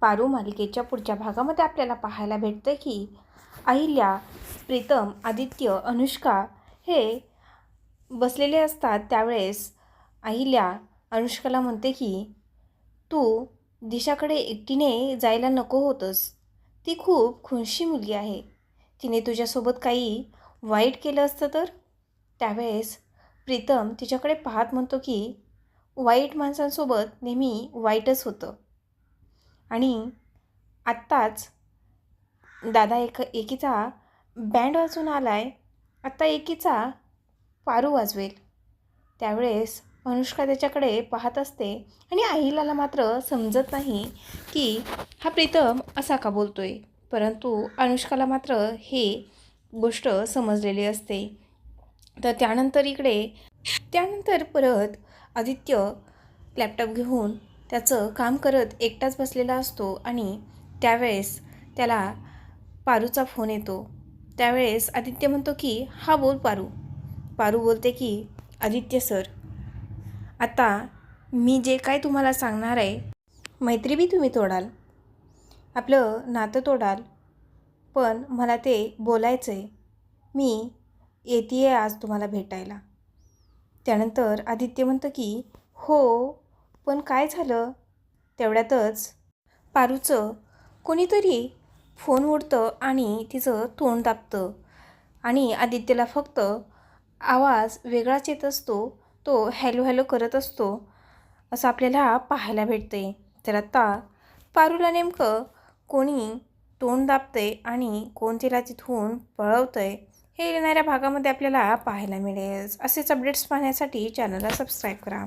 पारू मालिकेच्या पुढच्या भागामध्ये आपल्याला पाहायला भेटतं की अहिल्या प्रीतम आदित्य अनुष्का हे बसलेले असतात. त्यावेळेस अहिल्या अनुष्काला म्हणते की तू दिशाकडे एकटीने जायला नको होतंस. ती खूप खुनशी मुलगी आहे. तिने तुझ्यासोबत काही वाईट केलं असतं तर? त्यावेळेस प्रीतम तिच्याकडे पाहत म्हणतो की वाईट माणसांसोबत नेहमी वाईटच होतं. आणि आत्ताच दादा एक एकीचा बँड वाजून आला आहे आत्ता एकीचा पारू वाजवेल. त्यावेळेस अनुष्का त्याच्याकडे पाहत असते आणि आईलाला मात्र समजत नाही की हा प्रीतम असा का बोलतो आहे परंतु अनुष्काला मात्र हे गोष्ट समजलेली असते. तर त्यानंतर इकडे त्यानंतर परत आदित्य लॅपटॉप घेऊन त्याचं काम करत एकटाच बसलेला असतो आणि त्यावेळेस त्याला पारूचा फोन येतो. त्यावेळेस आदित्य म्हणतो की हा बोल पारू. पारू बोलते की आदित्य सर आता मी जे काय तुम्हाला सांगणार आहे मैत्री बी तुम्ही तोडाल. आपलं नातं तोडाल. पण मला ते बोलायचं आहे मी येते आहे आज तुम्हाला भेटायला. त्यानंतर आदित्य म्हणतं की हो पण काय झालं? तेवढ्यातच पारूचं कोणीतरी फोन उडतं आणि तिचं तोंड दाबतं. आणि आदित्यला फक्त आवाज वेगळाच येत असतो तो हॅलो हॅलो करत असतो असं आपल्याला पाहायला भेटते तर आत्ता पारूला नेमकं कोणी तोंड दाबते आणि कोण तिला तिथून पळवतंय हे येणाऱ्या भागामध्ये आपल्याला पाहायला मिळेल. असेच अपडेट्स पाहण्यासाठी चॅनलला सबस्क्राईब करा.